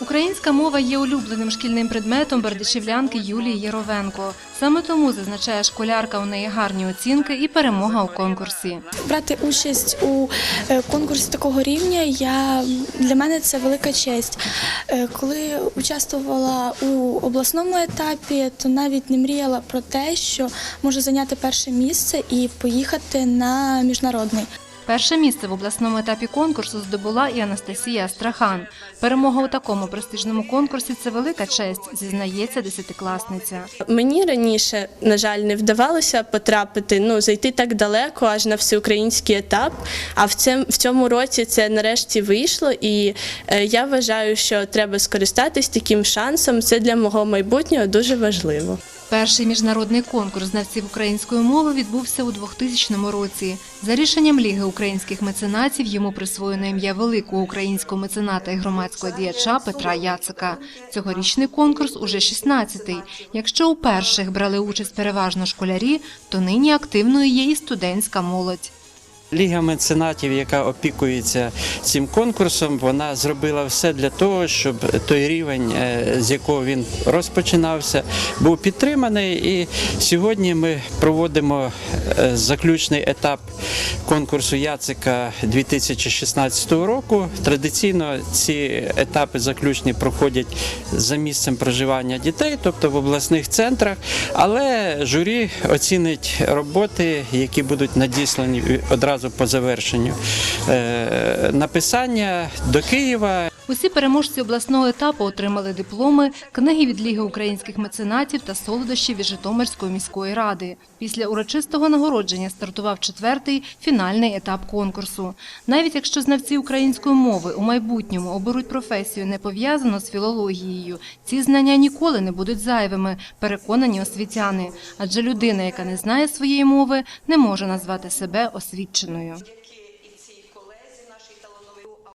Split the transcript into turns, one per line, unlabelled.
Українська мова є улюбленим шкільним предметом бердичівлянки Юлії Яровенко. Саме тому зазначає школярка у неї гарні оцінки і перемога у конкурсі.
Брати участь у е, конкурсі такого рівня я для мене це велика честь. Е, Коли участвувала у обласному етапі, то навіть не мріяла про те, що можу зайняти перше місце і поїхати на міжнародний.
Перше місце в обласному етапі конкурсу здобула і Анастасія Астрахан. Перемога у такому престижному конкурсі це велика честь, зізнається десятикласниця.
Мені раніше, на жаль, не вдавалося потрапити, ну зайти так далеко, аж на всеукраїнський етап. А в цьому, в цьому році це нарешті вийшло, і е, я вважаю, що треба скористатись таким шансом. Це для мого майбутнього дуже важливо.
Перший міжнародний конкурс знавців української мови відбувся у 2000 році. За рішенням Ліги українських меценатів йому присвоєно ім'я великого українського мецената і громадського діяча Петра Яцика. Цьогорічний конкурс уже 16-й. Якщо у перших брали участь переважно школярі, то нині активною є і студентська молодь.
Ліга меценатів, яка опікується цим конкурсом, вона зробила все для того, щоб той рівень, е, з якого він розпочинався, був підтриманий. І сьогодні ми проводимо е, заключний етап конкурсу Яцика 2016 року. Традиційно ці етапи заключні проходять за місцем проживання дітей, тобто в обласних центрах. Але журі оцінить роботи, які будуть надіслані одразу по завершенню е, написання до Києва.
Усі переможці обласного етапу отримали дипломи, книги від Ліги українських меценатів та солодощі від Житомирської міської ради. Після урочистого нагородження стартував четвертий фінальний етап конкурсу. Навіть якщо знавці української мови у майбутньому оберуть професію не пов'язану з філологією, ці знання ніколи не будуть зайвими, переконані освітяни. Адже людина, яка не знає своєї мови, не може назвати себе освіченою.